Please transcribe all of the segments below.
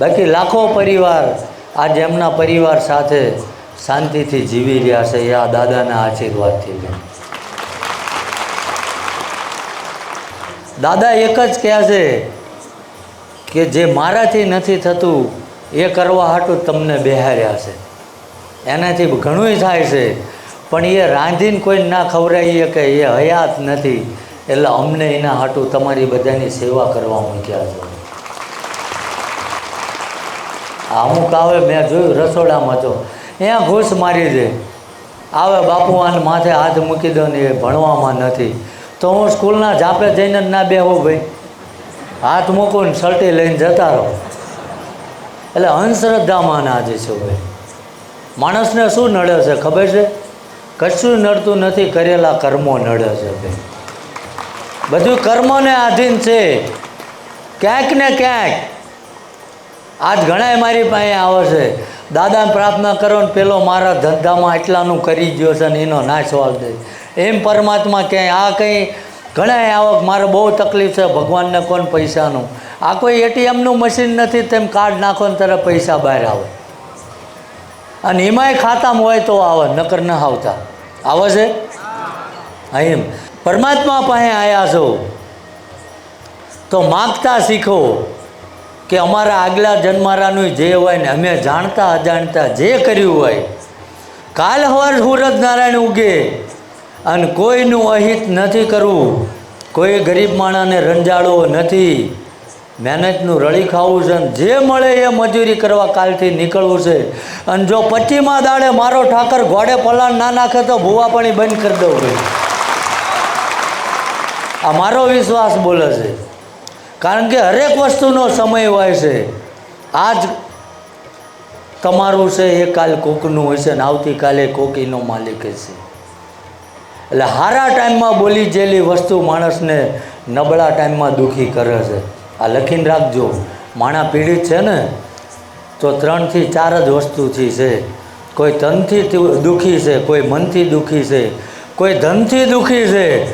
બાકી લાખો પરિવાર આજે એમના પરિવાર સાથે શાંતિથી જીવી રહ્યા છે. એ આ દાદાના આશીર્વાદથી દાદા એક જ કહે છે કે જે મારાથી નથી થતું, એ કરવા હાટું તમને બેહાર્યા છે. એનાથી ઘણુંય થાય છે, પણ એ રાંધીને કોઈ ના ખવડાવીએ કે એ હયાત નથી. એટલે અમને એના હાટું તમારી બધાની સેવા કરવા મૂક્યા છે. અમુક આવે, મેં જોયું, રસોડામાં તો. અહીંયા ઘૂસ મારી દે. આવે, બાપુ, આને માથે હાથ મૂકી દો ને એ ભણવામાં નથી. તો હું સ્કૂલના જાપે જઈને ના બેહો ભાઈ. હાથ મૂકો ને સલટી લઈને જતા રહો. એટલે અંધશ્રદ્ધામાં ના જે છે ભાઈ. માણસને શું નડે છે, ખબર છે? કશું નડતું નથી, કરેલા કર્મો નડે છે ભાઈ. બધું કર્મોને આધીન છે. ક્યાંક ને ક્યાંક આજ ઘણાય મારી પાસે આવે છે. દાદાને પ્રાર્થના કરો ને પેલો મારા ધંધામાં એટલાનું કરી ગયો છે ને એનો નાશ વાળ દે. એમ પરમાત્મા ક્યાંય આ કંઈ ઘણાય આવક, મારે બહુ તકલીફ છે, ભગવાનને કોણ પૈસાનું? આ કોઈ એટીએમનું મશીન નથી, તેમ કાર્ડ નાખો ને ત્યારે પૈસા બહાર આવે. અને એમાંય ખાતામાં હોય તો આવે, નકર ન આવતા. આવે છે? એમ. પરમાત્મા પાસે આવ્યા છો. તો માગતા શીખો. કે અમારા આગલા જન્મારાનું જે હોય ને અમે જાણતા અજાણતા જે કર્યું હોય, કાલ હવાર સૂરજ નારાયણ ઉગે અને કોઈનું અહિત નથી કરવું, કોઈ ગરીબ માણાને રંજાડવો નથી, મહેનતનું રળી ખાવું છે અને જે મળે એ મજૂરી કરવા કાલથી નીકળવું છે. અને જો પચીમાં દાડે મારો ઠાકર ઘોડે પલાણ ના નાખે તો ભૂવા પાણી બંધ કરી દઉં આ મારો વિશ્વાસ બોલે છે. કારણ કે હરેક વસ્તુનો સમય હોય છે. આજ તમારું છે, એ કાલ કોકનું હોય છે ને આવતીકાલે કોકીનો માલિક છે. એટલે સારા ટાઈમમાં બોલી જેલી વસ્તુ માણસને નબળા ટાઈમમાં દુઃખી કરે છે. આ લખીને રાખજો. માણા પીડિત છે ને, તો ત્રણથી ચાર જ વસ્તુથી છે. કોઈ તનથી દુઃખી છે, કોઈ મનથી દુઃખી છે, કોઈ ધનથી દુઃખી છે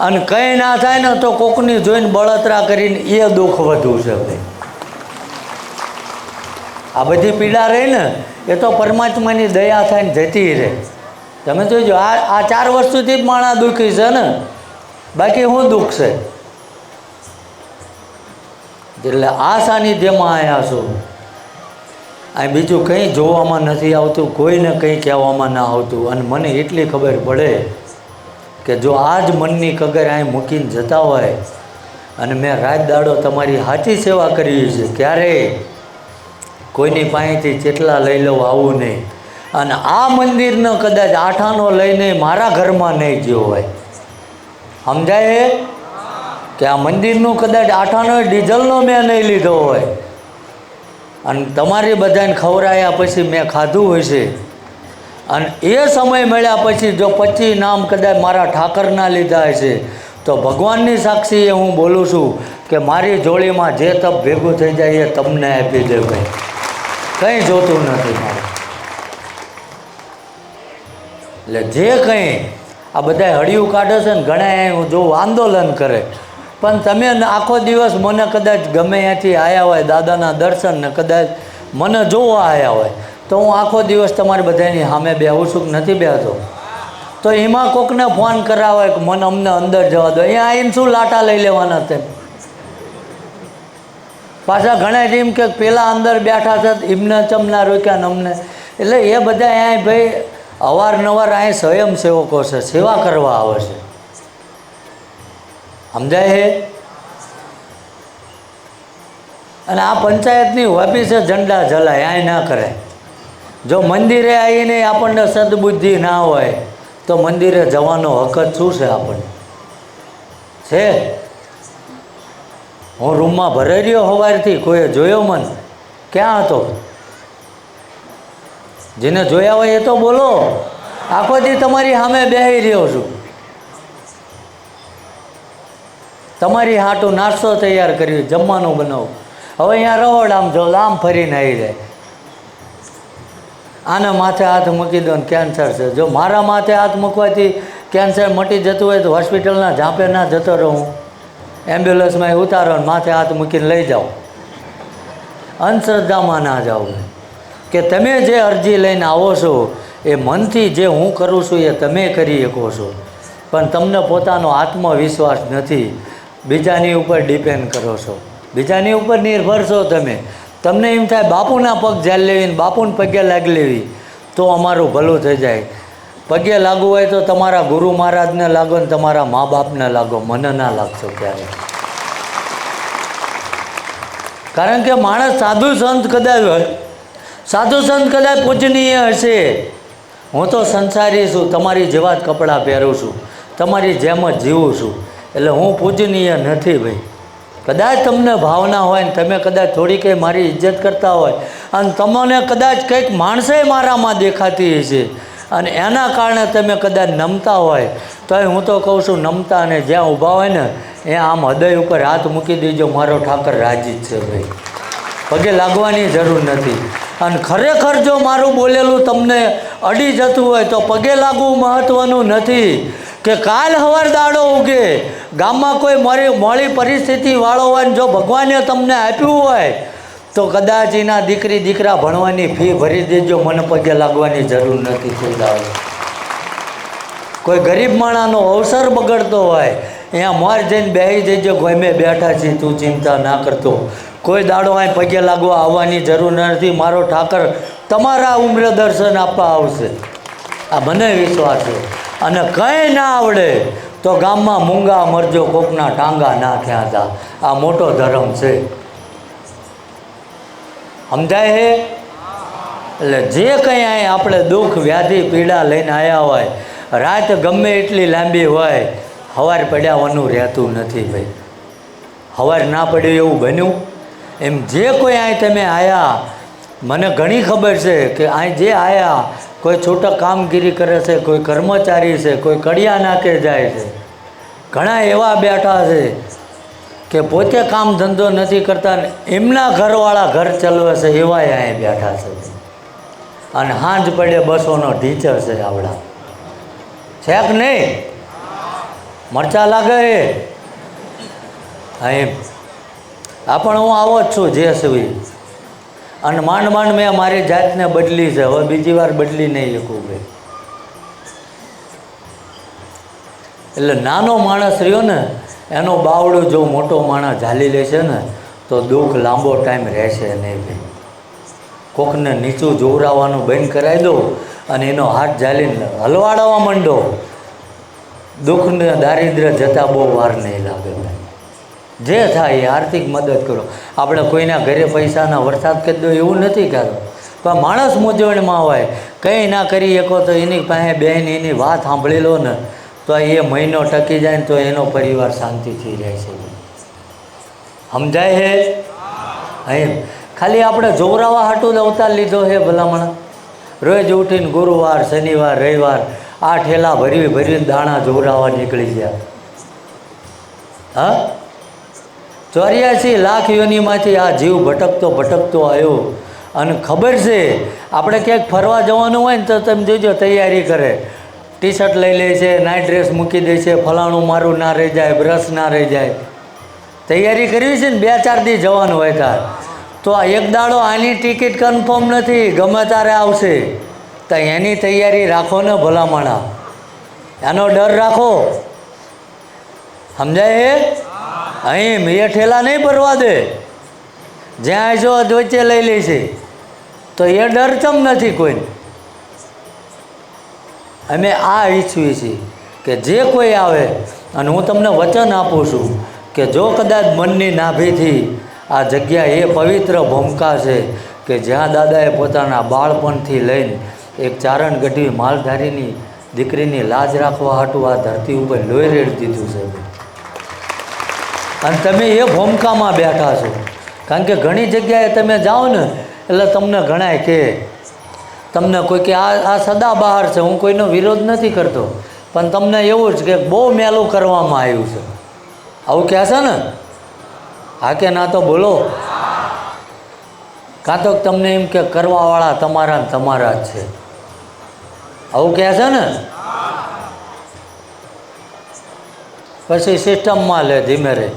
અને કંઈ ના થાય ને તો કોકની જોઈને બળતરા કરીને એ દુઃખ વધુ છે ભાઈ. આ બધી પીડા રહી ને, એ તો પરમાત્માની દયા થાય ને જતી રહે. તમે જોઈજો આ આ ચાર વસ્તુથી જ માણા દુઃખી છે ને. બાકી શું દુઃખ છે. એટલે આ સાનિધ્યમાં આવ્યા છો. આ બીજું કંઈ જોવામાં નથી આવતું, કોઈને કંઈ કહેવામાં ના આવતું. અને મને એટલી ખબર પડે કે જો આ જ મનની કગર અહીં મૂકીને જતા હોય અને મેં રાત દાડો તમારી સાચી સેવા કરી છે ક્યારે કોઈની પાસેથી ચેટલા લઈ લઉં આવું નહીં. અને આ મંદિરનો કદાચ આઠાનો લઈને મારા ઘરમાં નહીં ગયો હોય. સમજાય? કે આ મંદિરનું કદાચ આઠાનો ડીઝલનો મેં નહીં લીધો હોય. અને તમારી બધાને ખવડાયા પછી મેં ખાધું હોય છે અને એ સમય મળ્યા પછી જો પછી નામ કદાચ મારા ઠાકરના લીધા હશે તો ભગવાનની સાક્ષીએ હું બોલું છું કે મારી જોડીમાં જે તપ ભેગું થઈ જાય એ તમને આપી દે ભાઈ. કંઈ જોતું નથી મારે. એટલે જે કંઈ આ બધા હળિયું કાઢે છે ને ઘણા હું જોઉં આંદોલન કરે. પણ તમે આખો દિવસ મને કદાચ ગમે ત્યાંથી આવ્યા હોય, દાદાના દર્શન ને કદાચ મને જોવા આવ્યા હોય તો હું આખો દિવસ તમારી બધાની સામે બેહું છું કે નથી બેહતો? તો એમાં કોકને ફોન કરાવે કે મને અમને અંદર જવા દો. અહીંયા આવીને શું લાટા લઈ લેવાના તેમ પાછા ઘણા એમ કે પેલા અંદર બેઠા છે, એમને ચમના રોક્યા ને અમને. એટલે એ બધા અહીંયા ભાઈ અવારનવાર અહીં સ્વયંસેવકો છે, સેવા કરવા આવે છે. સમજાય હે અને આ પંચાયતની ઓફિસ છે ઝંડા જલાય અહીં ના કરે જો મંદિરે આવીને આપણને સદબુદ્ધિ ના હોય, તો મંદિરે જવાનો હક જ શું છે આપણને? છે? હું રૂમમાં ભરાઈ રહ્યો સવારથી કોઈએ જોયો મન? ક્યાં હતો? જેને જોયા હોય એ તો બોલો. આખો દી તમારી સામે બેહી રહ્યો છું. તમારી હાટું નાસ્તો તૈયાર કર્યો, જમવાનું બનાવું. હવે અહીંયા રહોડ આમ જો આમ ફરીને આવી જાય. આના માથે હાથ મૂકી દો ને કેન્સર છે. જો મારા માથે હાથ મૂકવાથી કેન્સર મટી જતું હોય તો હોસ્પિટલના ઝાંપે ના જતો રહું. એમ્બ્યુલન્સમાં ઉતારો ને માથે હાથ મૂકીને લઈ જાઓ. અંધશ્રદ્ધામાં ના જાઓ કે તમે જે અરજી લઈને આવો છો, એ મનથી જે હું કરું છું એ તમે કરી શકો છો. પણ તમને પોતાનો આત્મવિશ્વાસ નથી. બીજાની ઉપર ડિપેન્ડ કરો છો. બીજાની ઉપર નિર્ભર છો તમે. તમને એમ થાય, બાપુના પગ ઝાલ લેવી ને બાપુને પગે લાગી લેવી, તો અમારું ભલું થઈ જાય. પગે લાગવું હોય તો તમારા ગુરુ મહારાજને લાગો ને તમારા મા બાપને લાગો, મને ના લાગશો ક્યારે. કારણ કે માણસ સાધુ સંત કદાચ હોય, સાધુ સંત કદાચ પૂજનીય હશે. હું તો સંસારી છું, તમારી જેવા જ કપડાં પહેરું છું, તમારી જેમ જ જીવું છું, એટલે હું પૂજનીય નથી ભાઈ. કદાચ તમને ભાવના હોય ને તમે કદાચ થોડી કંઈ મારી ઇજ્જત કરતા હોય, અને તમને કદાચ કંઈક માણસે મારામાં દેખાતી હશે, અને એના કારણે તમે કદાચ નમતા હોય તો હું તો કહું છું નમતા અને જ્યાં ઊભા હોય ને, એ આમ હૃદય ઉપર હાથ મૂકી દેજો, મારો ઠાકર રાજી છે ભાઈ. પગે લાગવાની જરૂર નથી. અને ખરેખર જો મારું બોલેલું તમને અડી જતું હોય, તો પગે લાગવું મહત્ત્વનું નથી. કે કાલ હવાર દાડો ઉગે. ગામમાં કોઈ મોડી મોડી પરિસ્થિતિવાળો હોય ને જો ભગવાને તમને આપ્યું હોય, તો કદાચ એના દીકરી, દીકરા ભણવાની ફી ભરી દેજો, મને પગે લાગવાની જરૂર નથી કોઈ દાડો કોઈ ગરીબ માણાનો અવસર બગડતો હોય, અહીંયા મોર જઈને બેસી જજો, ગમે બેઠા છીએ તું ચિંતા ના કરતો. કોઈ દાડો અહીં પગે લાગવા આવવાની જરૂર નથી, મારો ઠાકર તમારા ઉમ્ર દર્શન આપવા આવશે. આ મને વિશ્વાસ છે. અને કંઈ ના આવડે તો ગામમાં મૂંગા મરજો કોકના ટાંગા ના થયા હતા. આ મોટો ધર્મ છે. સમજાય હે? એટલે જે કંઈ અહીં આપણે દુઃખ, વ્યાધિ, પીડા લઈને આવ્યા હોય, રાત ગમે એટલી લાંબી હોય, હવાર પડ્યાવાનું રહેતું નથી ભાઈ. હવાર ના પડ્યું એવું બન્યું. એમ જે કોઈ અહીં તમે આવ્યા મને ઘણી ખબર છે કે અહીં જે આવ્યા કોઈ છૂટક કામગીરી કરે છે, કોઈ કર્મચારી છે, કોઈ કડિયા નાકે જાય છે. ઘણા એવા બેઠા છે કે પોતે કામ ધંધો નથી કરતા ને એમના ઘરવાળા ઘર ચલાવે છે એવા અહીં બેઠા છે. અને હાંજ પડે બસોનો ટીચર છે આવડા. છે કે નહીં? મરચા લાગે એ અહીં આ પણ હું આવો જ છું જે સુવી અને માંડ માંડ મેં મારી જાતને બદલી છે. હવે બીજી વાર બદલી નહીં શકું ભાઈ. એટલે નાનો માણસ રહ્યો ને, એનો બાવડો જો મોટો માણસ ઝાલી લેશે ને, તો દુઃખ લાંબો ટાઈમ રહેશે નહીં ભાઈ. કોકને નીચું જોવરાવાનું બંધ કરાવી દો અને એનો હાથ ઝાલીને હલવાડવા માંડો. દુઃખને દારિદ્ર્ય જતાં બહુ વાર નહીં લાગે ભાઈ. જે થાય એ આર્થિક મદદ કરો. આપણે કોઈના ઘરે પૈસાના વરસાદ કરી દો એવું નથી કરતો પણ માણસ મૂંઝવણમાં હોય. કંઈ ના કરી શકો તો એની પાસે બેન એની વાત સાંભળી લો ને. તો એ મહિનો ટકી જાય ને તો એનો પરિવાર શાંતિથી રહે છે. સમજાય હે? એમ. ખાલી આપણે જોવરાવા હાટું અવતાર લીધો હે ભલામણ. રોજ ઉઠીને ગુરુવાર, શનિવાર, રવિવાર આ ઠેલા ભરી ભરીને દાણા જોવરાવા નીકળી ગયા. હા? ચોર્યાસી લાખ યોનીમાંથી આ જીવ ભટકતો ભટકતો આવ્યો. અને ખબર છે, આપણે ક્યાંક ફરવા જવાનું હોય ને તો તમે જોજો, તૈયારી કરે. ટી શર્ટ લઈ લે છે નાઇટ ડ્રેસ મૂકી દે છે, ફલાણું મારું ના રહી જાય બ્રશ ના રહી જાય. તૈયારી કરવી છે ને, બે ચાર દી જવાનું હોય તાર. તો આ એક દાડો આની ટિકિટ કન્ફર્મ નથી, ગમે તારે આવશે. તો એની તૈયારી રાખો ને, ભલામણા. એનો ડર રાખો. સમજાય એ અહીં એ ઠેલા નહીં ભરવા દે. જ્યાં જો વચ્ચે લઈ લે છે, તો એ ડર ચમ નથી કોઈને? અમે આ ઈચ્છીએ છીએ કે જે કોઈ આવે, અને હું તમને વચન આપું છું કે જો કદાચ મનની નાભીથી આ જગ્યા એ પવિત્ર ભૂમકા છે કે જ્યાં દાદાએ પોતાના બાળપણથી લઈને એક ચારણ ગઢવી માલધારીની દીકરીની લાજ રાખવા હાટું આ ધરતી ઉપર લોહી રેડી દીધું છે. અને તમે એ ભૂમિકામાં બેઠા છો. કારણ કે ઘણી જગ્યાએ તમે જાઓ ને, એટલે તમને ઘણાય કે, તમને કોઈ કે આ આ સદા બહાર છે, હું કોઈનો વિરોધ નથી કરતો. પણ તમને એવું જ કે બહુ મેલું કરવામાં આવ્યું છે. આવું કહેશે ને? હા કે ના તો બોલો. કાં તો તમને એમ કે કરવાવાળા તમારા ને તમારા જ છે. આવું કહેશે ને? પછી સિસ્ટમમાં લે ધીમે રે.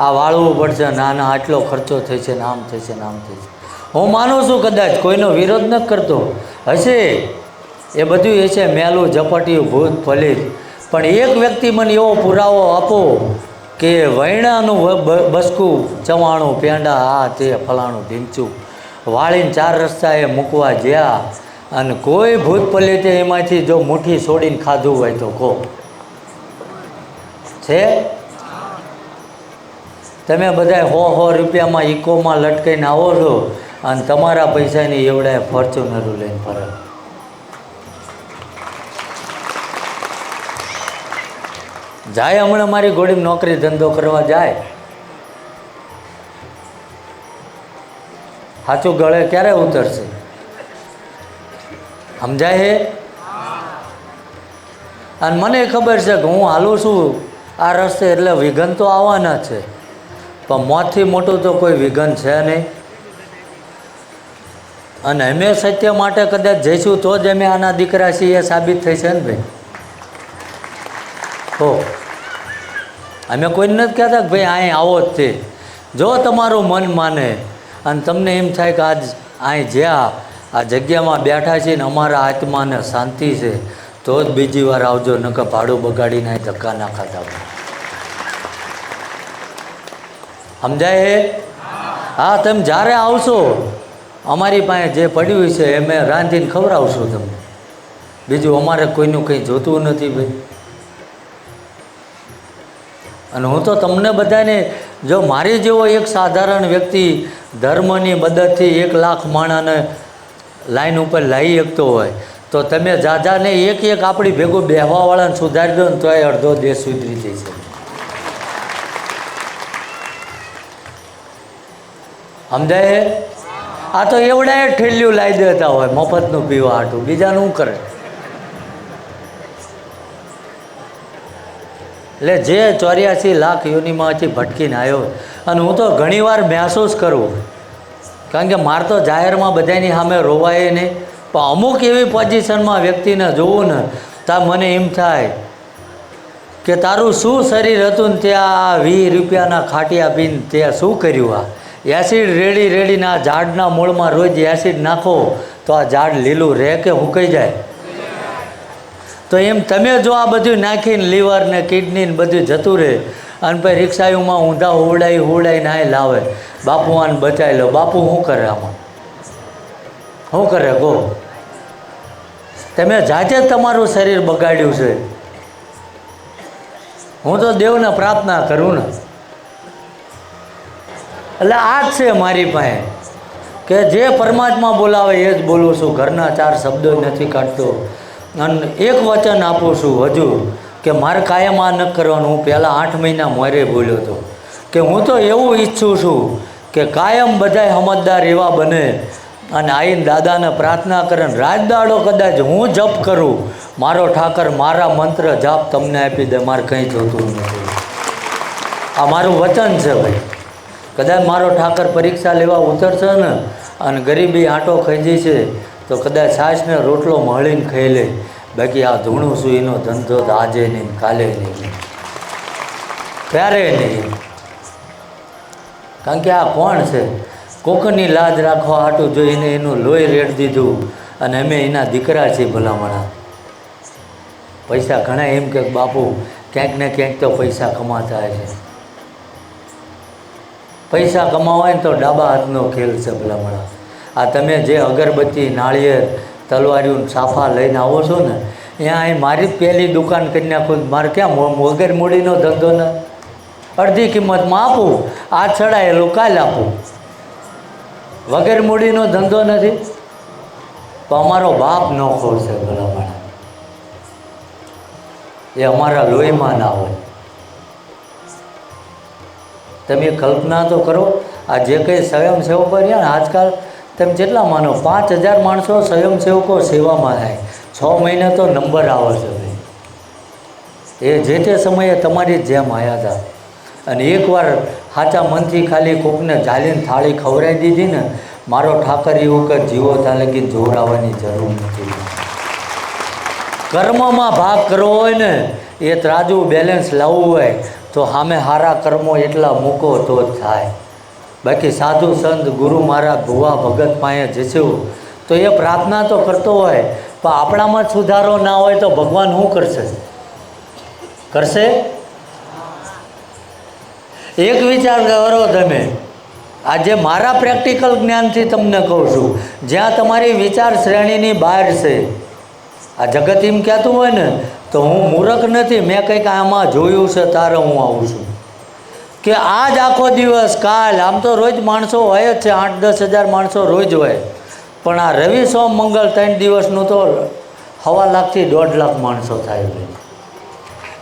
આ વાળવું પડશે ના ના આટલો ખર્ચો થશે ને આમ થશે ને આમ થશે હું માનું છું કદાચ કોઈનો વિરોધ ન કરતો. હશે. એ બધું એ છે મેલું, ઝપટિયું, ભૂત ફલિત પણ એક વ્યક્તિ મને એવો પુરાવો આપો કે વૈણાનું બસકું, ચવાણું, પેંડા, આ તે ફલાણું ઢીંચું વાળીને ચાર રસ્તાએ મૂકવા ગયા અને કોઈ ભૂત પલિતે એમાંથી જો મુઠ્ઠી છોડીને ખાધું હોય તો કહો. છે? તમે બધા હો હો રૂપિયામાં ઇકોમાં લટકાઈને આવો છો અને તમારા પૈસાની એવડાય ફોર્ચ્યુનરું લઈને ફરે. જાય હમણાં મારી ગોળી નોકરી ધંધો કરવા જાય. સાચું ગળે ક્યારે ઉતરશે? સમજાય હે? અને મને ખબર છે કે હું હાલું છું. આ રસ્તે એટલે વિઘન તો આવવાના છે. પણ મોતથી મોટું તો કોઈ વિઘન છે નહીં. અને અમે સત્ય માટે કદાચ જઈશું તો જ અમે આના દીકરા છીએ સાબિત થઈ છે ને ભાઈ. હો અમે કોઈને નથી કહેતા કે ભાઈ અહીં આવો જ તે. જો તમારું મન માને અને તમને એમ થાય કે આજ અહીં જ્યાં આ જગ્યામાં બેઠા છીએ ને અમારા આત્માને શાંતિ છે, તો જ બીજી વાર આવજો, નકર ભાડું બગાડીને અહીં ધક્કા ના ખાતા હોય. સમજાય હે? તમે જ્યારે આવશો, અમારી પાસે જે પડ્યું છે, એ મેં રાંધીને ખવડાવશું તમને. બીજું અમારે કોઈનું કંઈ જોતું નથી ભાઈ. અને હું તો તમને બધાને, જો મારી જેવો એક સાધારણ વ્યક્તિ ધર્મની મદદથી એક લાખ માણાને લાઈન ઉપર લાવી શકતો હોય, તો તમે જાજાને એક એક આપણી ભેગું બેહવાવાળાને સુધારી દો ને તો એ અડધો દેશ સુધરી જશે. સમજાય? આ તો એવડાય ઠેલ્યું લાવી દેતા હોય, મફતનું પીવા હાટું. બીજાનું શું કરે? એટલે જે ચોર્યાસી લાખ યોનિમાંથી ભટકીને આવ્યો અને હું તો ઘણીવાર મહેસૂસ કરું કારણ કે મારે તો જાહેરમાં બધાની સામે રોવાય નહીં, પણ અમુક એવી પોઝિશનમાં વ્યક્તિને જોવું ને ત્યાં મને એમ થાય કે તારું શું શરીર હતું ને ત્યાં વીસ રૂપિયાના ખાટિયા પીને તે શું કર્યું આ? એસિડ રેડી રેડીને આ ઝાડના મૂળમાં રોજ એસિડ નાખો તો આ ઝાડ લીલું રહે કે હુકાઈ જાય? તો એમ તમે જો આ બધું નાખીને લીવર ને કિડની ને બધું જતું રહે, અને પછી રિક્ષાઓમાં ઊંધા હુવડાઈ હુવડાઈ નાય લાવે બાપુ આને બચાવી લો. બાપુ શું કરે આમાં? શું કરે કહો તમે જાતે તમારું શરીર બગાડ્યું છે. હું તો દેવને પ્રાર્થના કરું ને. એટલે આ જ છે મારી પાસે. કે જે પરમાત્મા બોલાવે એ જ બોલું છું. ઘરના ચાર શબ્દો નથી કાઢતો. અને એક વચન આપું છું હજુ કે મારે કાયમ આ ન કરવાનું. હું પહેલાં આઠ મહિના મોરે બોલ્યો હતો કે હું તો એવું ઈચ્છું છું કે કાયમ બધાય સમજદાર એવા બને અને આઈને દાદાને પ્રાર્થના કરે રાજદાડો કદાચ હું જપ કરું, મારો ઠાકર મારા મંત્ર જાપ તમને આપી દે, મારે કંઈ જોતું નથી. આ મારું વચન છે ભાઈ. કદાચ મારો ઠાકર પરીક્ષા લેવા ઉતરશે ને અને ગરીબી આંટો ખાઈ છે, તો કદાચ છાશને રોટલો મળીને ખાઈ લે. બાકી આ ધૂણું સુઈનો ધંધો તો આજે નહીં, કાલે નહીં. ક્યારે નહીં? કારણ કે આ કોણ છે? કોકની લાજ રાખવા હાટું જોઈને એનું લોહી રેડ દીધું અને અમે એના દીકરા છીએ ભલામણા. પૈસા ઘણા એમ કે બાપુ, ક્યાંક ને ક્યાંક તો પૈસા કમાતા છે પૈસા કમાવાય ને તો ડાબા હાથનો ખેલ છે ભલામણા. આ તમે જે અગરબત્તી, નાળિયેર તલવારીઓને સાફા લઈને આવો છો ને ત્યાં અહીં મારી પહેલી દુકાન કરી નાખું મારે ક્યાં વગર મૂડીનો ધંધો ને? અડધી કિંમતમાં આપું આ ચડાયેલું કાલ આપું. વગર મૂડીનો ધંધો નથી. તો અમારો બાપ ન છે ભલામણા. એ અમારા લોહીમાં ના હોય. તમે કલ્પના તો કરો, આ જે કંઈ સ્વયંસેવકો રહ્યા ને આજકાલ, તમે જેટલા માનો, પાંચ હજાર માણસો સ્વયંસેવકો સેવામાં થાય. છ મહિને તો નંબર આવે છે એ જે તે સમયે તમારી જેમ આવ્યા હતા. અને એકવાર સાચા મનથી ખાલી કોકને જાલીને થાળી ખવડાવી દીધી ને, મારો ઠાકર એવું કે જીવો ત્યાં લગી જોવડાવવાની જરૂર નથી. કર્મમાં ભાગ કરવો હોય ને, એ ત્રાજુ બેલેન્સ લાવવું હોય તો સામે સારા કર્મો એટલા મૂકો તો જ થાય. બાકી સાધુ સંત, ગુરુ મહારાજ, ભુવા, ભગત પાસે જશું તો એ પ્રાર્થના તો કરતો હોય, પણ આપણામાં સુધારો ના હોય તો ભગવાન શું કરશે? કરશે? એક વિચાર કરો તમે. આજે મારા પ્રેક્ટિકલ જ્ઞાનથી તમને કહું છું, જ્યાં તમારી વિચાર શ્રેણીની બહાર છે આ જગત એમ કહેતું હોય ને, તો હું મૂરખ નથી, મેં કંઈક આમાં જોયું છે, તારે હું આવું છું. કે આજ આખો દિવસ, કાલ, આમ તો રોજ માણસો હોય જ છે, આઠ, દસ હજાર માણસો રોજ હોય. પણ આ રવિ, સોમ, મંગળ ત્રણ દિવસનું તો હવા લાખથી દોઢ લાખ માણસો થાય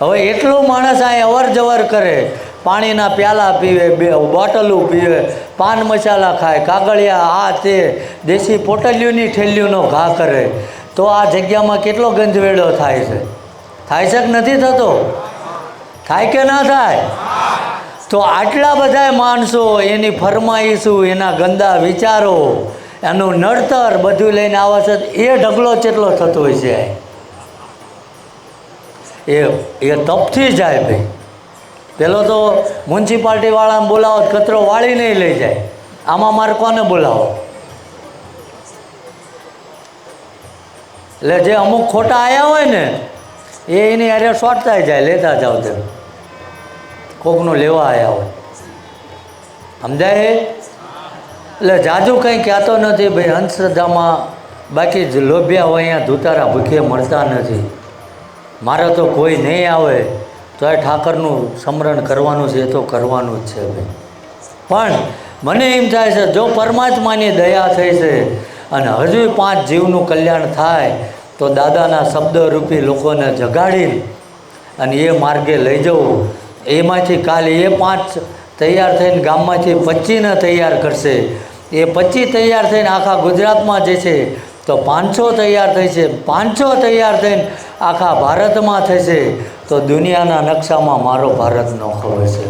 હવે એટલું માણસ અહીં અવર જવર કરે, પાણીના પ્યાલા પીવે, બે બોટલું પીવે, પાન મસાલા ખાય, કાગળિયા, આ તે, દેશી પોટલીઓની ઠેલીઓનો ઘા કરે. તો આ જગ્યામાં કેટલો ગંજવેળો થાય છે? થાય છે કે નથી થતો? થાય કે ના થાય? તો આટલા બધા માણસો એની ફરમાઈશું, એના ગંદા વિચારો, એનું નડતર બધું લઈને આવે છે એ ઢગલો ચેટલો થતો હોય છે? એ એ તપથી જાય ભાઈ. પેલો તો મ્યુનિસિપાલિટીવાળાને બોલાવો, કચરો વાળી નહીં લઈ જાય. આમાં મારે કોને બોલાવો? એટલે જે અમુક ખોટા આવ્યા હોય ને, એ એની અરે શોટતા જાય, લેતા જાઓ તેમ. કોકનું લેવા આવ્યા હોય. સમજાય એટલે જાજુ કંઈ કહેતો નથી, ભાઈ અંધશ્રદ્ધામાં બાકી જ લોભ્યા હોય, અહીંયા ધૂતારા ભૂખે મળતા નથી. મારે તો કોઈ નહીં આવે, તો એ ઠાકરનું સ્મરણ કરવાનું છે, એ તો કરવાનું જ છે ભાઈ. પણ મને એમ થાય છે, જો પરમાત્માની દયા થઈ છે અને હજુ પાંચ જીવનું કલ્યાણ થાય તો દાદાના શબ્દરૂપી લોકોને જગાડીને અને એ માર્ગે લઈ જવું. એમાંથી કાલે એ પાંચ તૈયાર થઈને ગામમાંથી પચીને તૈયાર કરશે. એ પચીસ તૈયાર થઈને આખા ગુજરાતમાં જશે તો પાંચસો તૈયાર થઈ છે. પાંચસો તૈયાર થઈને આખા ભારતમાં થશે તો દુનિયાના નકશામાં મારો ભારત નોખો હશે.